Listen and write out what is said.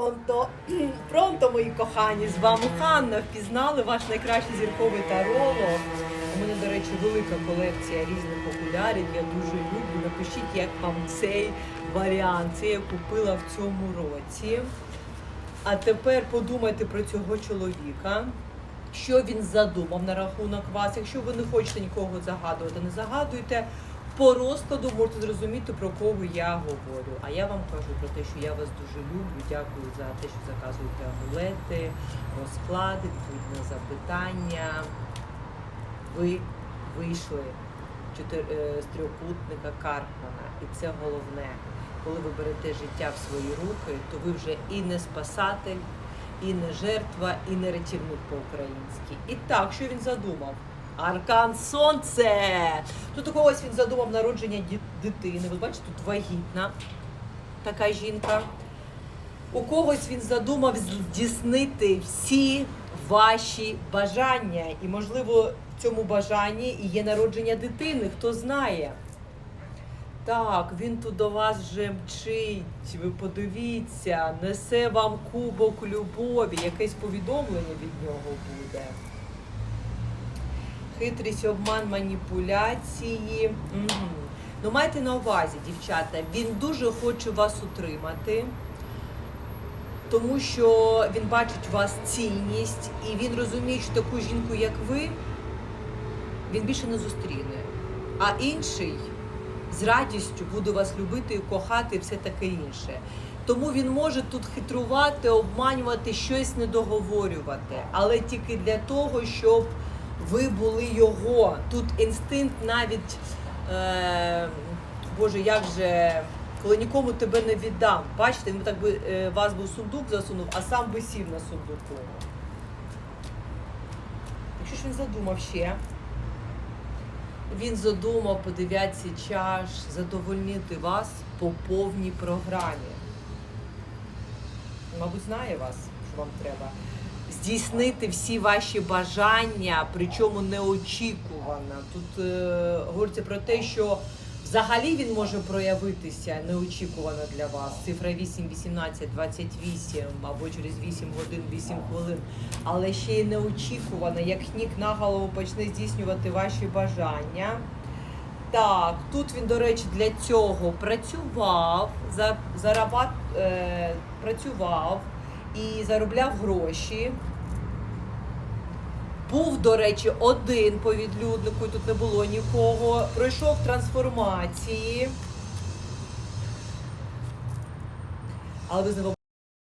Пронто, пронто, мої кохані, з вами Ханна. Впізнали ваш найкращий зірковий таролог. У мене, до речі, велика колекція різних окулярів. Я дуже люблю. Напишіть, як вам цей варіант. Це я купила в цьому році. А тепер подумайте про цього чоловіка. Що він задумав на рахунок вас? Якщо ви не хочете нікого загадувати, не загадуйте. По розкладу можете зрозуміти, про кого я говорю. А я вам кажу про те, що я вас дуже люблю. Дякую за те, що заказуєте амулети, розклади, відповідь на запитання. Ви вийшли е, з трьохкутника Карпмана. І це головне. Коли ви берете життя в свої руки, то ви вже і не спасатель, і не жертва, і не рятівник по-українськи. І так, що він задумав? Аркан Сонце! Тут у когось він задумав народження дитини. Ви бачите, тут вагітна така жінка. У когось він задумав здійснити всі ваші бажання. І, можливо, в цьому бажанні і є народження дитини, хто знає. Так, він тут до вас вже мчить. Ви подивіться, несе вам кубок любові, якесь повідомлення від нього буде. Хитрість, обман, маніпуляції. Угу. Ну, майте на увазі, дівчата, він дуже хоче вас утримати, тому що він бачить у вас цінність, і він розуміє, що таку жінку, як ви, він більше не зустріне. А інший з радістю буде вас любити і кохати, і все таке інше. Тому він може тут хитрувати, обманювати, щось недоговорювати, але тільки для того, щоб ви були його. Тут інстинкт навіть, е, Боже, як же, коли нікому тебе не віддам. Бачите, він так би е, вас у сундук засунув, а сам би сів на сундуку. Якщо ж він задумав ще. Він задумав по дев'ятці чаш задовольнити вас по повній програмі. Мабуть, знає вас, що вам треба. Здійснити всі ваші бажання, причому неочікувано. Тут е, говориться про те, що взагалі він може проявитися неочікувано для вас. Цифра 8, 18, 28 або через 8 годин, 8 хвилин. Але ще й неочікувано, як ніг на голову почне здійснювати ваші бажання. Так, тут він, до речі, для цього працював, за, зарабат, е, працював і заробляв гроші. Був, до речі, один по відлюднику, тут не було нікого. Пройшов трансформації. Але ви з